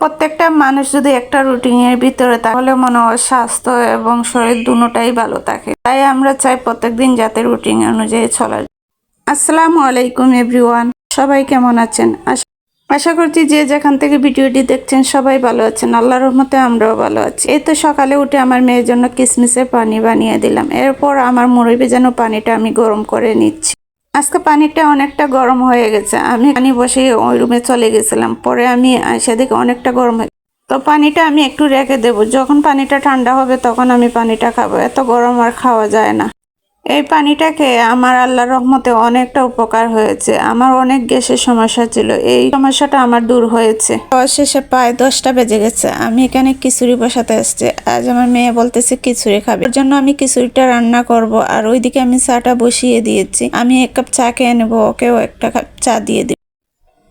প্রত্যেকটা মানুষ যদি একটা রুটিনের ভিতরে তাহলে মনে হয় স্বাস্থ্য এবং শরীর দুটোটাই ভালো থাকে। তাই আমরা চাই প্রত্যেকদিন যাতে রুটিন অনুযায়ী চলা যায়। আসসালামু আলাইকুম এভরিওয়ান সবাই কেমন আছেন? আশা- করছি যে যেখান থেকে ভিডিওটি দেখছেন সবাই ভালো আছেন। আল্লাহর রহমতে আমরাও ভালো আছি। এই তো সকালে উঠে আমার মেয়ের জন্য কিসমিসের পানি বানিয়ে দিলাম। এরপর আমার মুড়ি ভেজানো পানিটা আমি গরম করে নিচ্ছি। আজকে পানিটা অনেকটা গরম হয়ে গেছে। আমি পানি বসে ওই রুমে চলে গেছিলাম। পরে আমি সেদিকে অনেকটা গরম হয়ে তো পানিটা আমি একটু রেখে দেবো। যখন পানিটা ঠান্ডা হবে তখন আমি পানিটা খাব। এত গরম আর খাওয়া যায় না। এই পানিটাকে আমার আল্লাহর রহমতে অনেকটা উপকার হয়েছে। আমার অনেক গ্যাসের সমস্যা ছিল। এই সমস্যাটা আমার দূর হয়েছে। শেষে প্রায় দশটা বেজে গেছে। আমি এখানে খিচুড়ি বসাতে আসছে। আজ আমার মেয়ে বলতেছে, খিচুড়ি খাবে। ওর জন্য আমি খিচুড়িটা রান্না করব। আর ওইদিকে আমি চাটা বসিয়ে দিয়েছি। আমি এক কাপ চা খেয়ে নেব। ওকেও একটা কাপ চা দিয়ে দিব।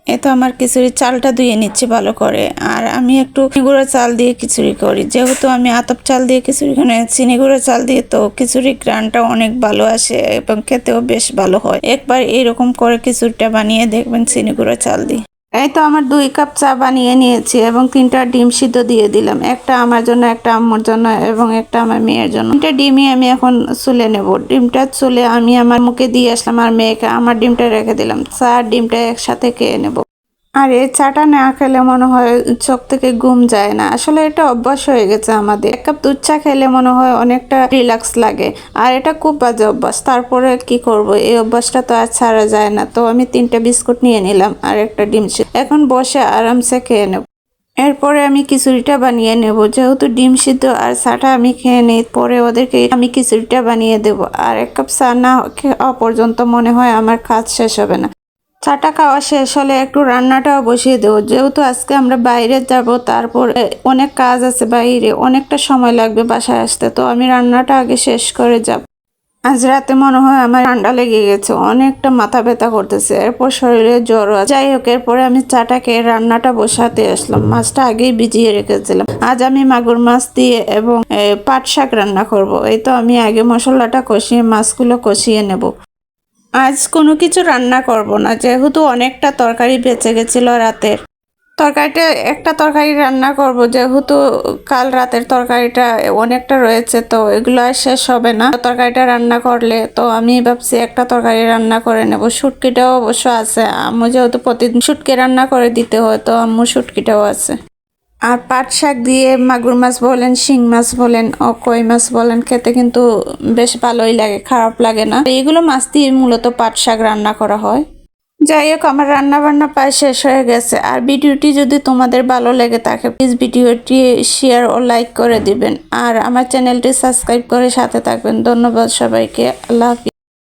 এ তো আমার খিচুড়ির চালটা ধুয়ে নিচ্ছে ভালো করে। আর আমি একটু গুঁড়ো চাল দিয়ে খিচুড়ি করি। যেহেতু আমি আতপ চাল দিয়ে খিচুড়ি খাই চিনিগুঁড়ো চাল দিয়ে তো খিচুড়ির গ্রানটা অনেক ভালো আসে এবং খেতেও বেশ ভালো হয়। একবার এরকম করে খিচুড়িটা বানিয়ে দেখবেন চিনিগুঁড়ো চাল দিয়ে। এই তো আমার দুই কাপ চা বানিয়ে নিয়েছি এবং তিনটা ডিম সিদ্ধ দিয়ে দিলাম। একটা আমার জন্য, একটা আম্মুর জন্য এবং একটা আমার মেয়ের জন্য। তিনটা ডিমই আমি এখন চুলে নেব। ডিমটা চুলে আমি আমার মুখে দিয়ে আসলাম, আর মেয়েকে, আমার ডিমটা রেখে দিলাম। চা আর ডিমটা একসাথে খেয়ে নেব। আর এই চাটা না খেলে মনে হয় চোখ থেকে ঘুম যায় না। আসলে এটা অভ্যাস হয়ে গেছে আমাদের। এক কাপ দুধ চা খেলে মনে হয় অনেকটা রিল্যাক্স লাগে। আর এটা খুব বাজে অভ্যাস। তারপরে কি করব? এই অভ্যাসটা তো আর ছাড়া যায় না। তো আমি তিনটা বিস্কুট নিয়ে নিলাম আর একটা ডিম। এখন বসে আরামসে খেয়ে নেব। এরপরে আমি খিচুড়িটা বানিয়ে নেব। যেহেতু ডিম সিদ্ধ আর চাটা আমি খেয়ে নিই, পরে ওদেরকে আমি খিচুড়িটা বানিয়ে দেব। আর এক কাপ চা না খাওয়া পর্যন্ত মনে হয় আমার কাজ শেষ হবে না। চাটা খাওয়া শেষ হলে একটু রান্নাটাও বসিয়ে দেবো। যেহেতু আজকে আমরা বাইরে যাব, তারপর অনেক কাজ আছে বাইরে, অনেকটা সময় লাগবে বাসায় আসতে। তো আমি রান্নাটা আগে শেষ করে যাব। আজ রাতে মনে হয় আমার ঠান্ডা লেগে গেছে, অনেকটা মাথা ব্যথা করতেছে, এরপর শরীরে জ্বর যাই হোক, এরপরে আমি চাটা খেয়ে রান্নাটা বসাতে আসলাম। মাছটা আগেই ভিজিয়ে রেখেছিলাম। আজ আমি মাগুর মাছ দিয়ে এবং পাট শাক রান্না করব। এই তো আমি আগে মশলাটা কষিয়ে, মাছগুলো কষিয়ে নেব। আজ কোনো কিছু রান্না করব না, যেহেতু অনেকটা তরকারি বেঁচে গেছিল রাতের। তরকারিটা, একটা তরকারি রান্না করব, যেহেতু কাল রাতের তরকারিটা অনেকটা রয়েছে, তো এগুলো আর শেষ হবে না। তরকারিটা রান্না করলে, তো আমি ভাবছি একটা তরকারি রান্না করে নেব। শুটকিটাও অবশ্য আছে, আম্মু যেহেতু প্রতিদিন শুটকি রান্না করে দিতে হয়, তো আম্মু শুটকিটাও আছে। আর পাট শাক দিয়ে মাগুর মাছ বলেন, শিং মাছ বলেন, ও কই মাছ বলেন, খেতে কিন্তু বেশ ভালোই লাগে, খারাপ লাগে না। এইগুলো মাছ দিয়ে মূলত পাট শাক রান্না করা হয়। যাই হোক, আমার রান্না বান্না প্রায় শেষ হয়ে গেছে। আর ভিডিওটি যদি তোমাদের ভালো লেগে থাকে প্লিজ ভিডিওটি শেয়ার ও লাইক করে দিবেন। আর আমার চ্যানেলটি সাবস্ক্রাইব করে সাথে থাকবেন। ধন্যবাদ সবাইকে। আল্লাহ হাফিজ।